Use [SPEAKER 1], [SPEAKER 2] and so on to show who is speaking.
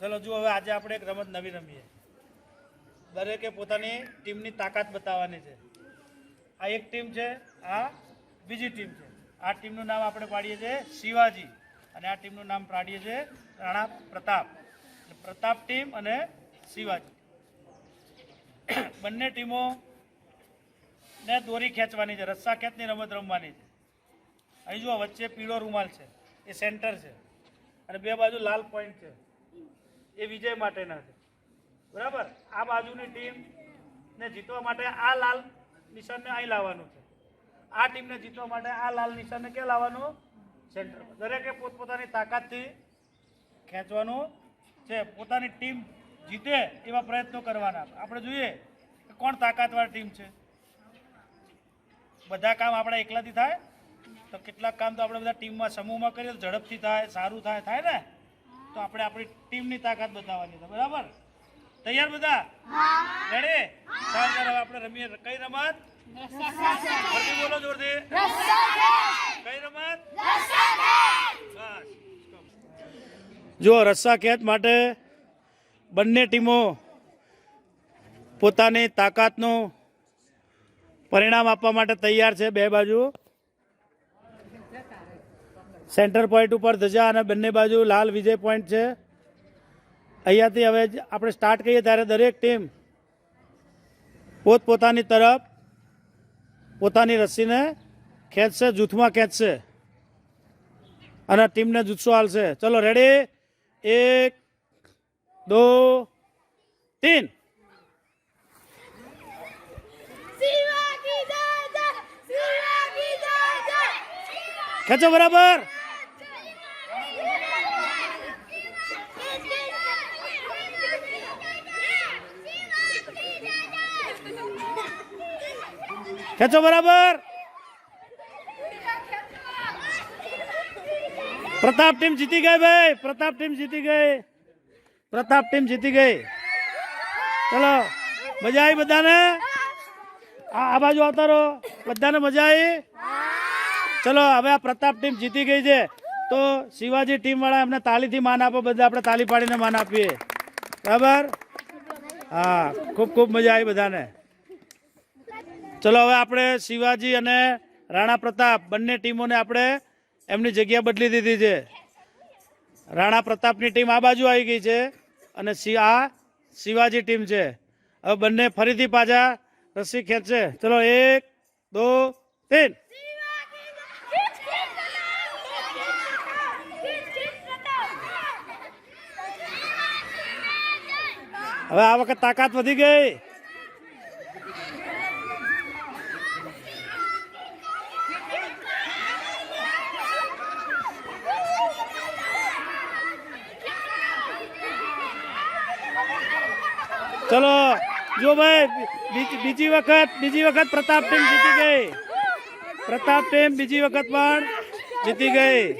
[SPEAKER 1] ચલો જુઓ, હવે આજે આપણે એક રમત નવી રમીએ. દરેકે પોતાની ટીમની તાકાત બતાવવાની છે. આ એક ટીમ છે, આ બીજી ટીમ છે. આ ટીમનું નામ આપણે પાડીએ છીએ શિવાજી અને આ ટીમનું નામ પાડીએ છીએ રાણા પ્રતાપ. પ્રતાપ ટીમ અને શિવાજી. બંને ટીમો ને દોરી ખેંચવાની છે, રસ્સા ખેંચની રમત રમવાની છે. અહીં જુઓ, વચ્ચે પીળો રૂમાલ છે, એ સેન્ટર છે. અને બે બાજુ લાલ પોઈન્ટ છે. એ વિજય માટેના છે. બરાબર? આ બાજુની ટીમ ને જીતવા માટે આ લાલ નિશાનને અહીં લાવવાનું છે. આ ટીમને જીતવા માટે આ લાલ નિશાનને ક્યાં લાવવાનું? સેન્ટર દરેકે પોતપોતાની તાકાતથી ખેંચવાનું છે. પોતાની ટીમ જીતે એવા પ્રયત્નો કરવાના. આપણે જોઈએ કે કોણ તાકાતવાર ટીમ છે. બધા કામ આપણા એકલાથી થાય? તો કેટલાક કામ તો આપણે બધા ટીમમાં સમૂહમાં કરીએ તો ઝડપથી થાય, સારું થાય થાય ને? તો આપણે આપણી ટીમની તાકાત બતાવવાની છે બરાબર? તૈયાર બધા? રેડી ચાલ ચાલ આપણે રમીએ. કઈ રમત? જોરથી બોલો જોરથી. કઈ રમત? જો રસ્સા ખેંચ માટે બંને ટીમો પોતાની તાકાતનું પરિણામ આપવા માટે તૈયાર છે બે બાજુ. સેન્ટર પોઈન્ટ ઉપર ધજા અને બંને બાજુ લાલ વિજય પોઈન્ટ છે. અહીંયાથી હવે આપણે સ્ટાર્ટ કરીએ ત્યારે દરેક ટીમ પોતપોતાની તરફ પોતાની રસ્સીને ખેંચશે જૂથમાં ખેંચશે અને ટીમને જુસ્સો હાલશે ચલો રેડી એક દો તીન. ખેંચો બરાબર. ખેંચો બરાબર. પ્રતાપ ટીમ જીતી ગઈ ભાઈ. પ્રતાપ ટીમ જીતી ગઈ. પ્રતાપ ટીમ જીતી ગઈ. ચલો, મજા આવી બધાને? આ બાજુ આવતા રહો બધાને મજા આવી? ચલો, હવે આ પ્રતાપ ટીમ જીતી ગઈ છે. તો શિવાજી ટીમ વાળા એમને તાલીથી માન આપો, બધા આપણે તાલી પાડીને માન આપીએ. બરાબર? હા, ખૂબ ખૂબ મજા આવી બધાને. ચલો, હવે આપણે શિવાજી અને રાણા પ્રતાપ બંને ટીમોને આપણે એમની જગ્યા બદલી દીધી છે. રાણા પ્રતાપની ટીમ આ બાજુ આવી ગઈ છે અને આ શિવાજી ટીમ છે. હવે બંને ફરીથી પાછા રસી ખેંચશે. ચલો, એક, દો, તીન. હવે આ વખત તાકાત વધી ગઈ. ચલો જો ભાઈ બીજી વખત બીજી વખત પ્રતાપ ટીમ જીતી ગઈ. પ્રતાપ ટીમ બીજી વખત પણ જીતી ગઈ.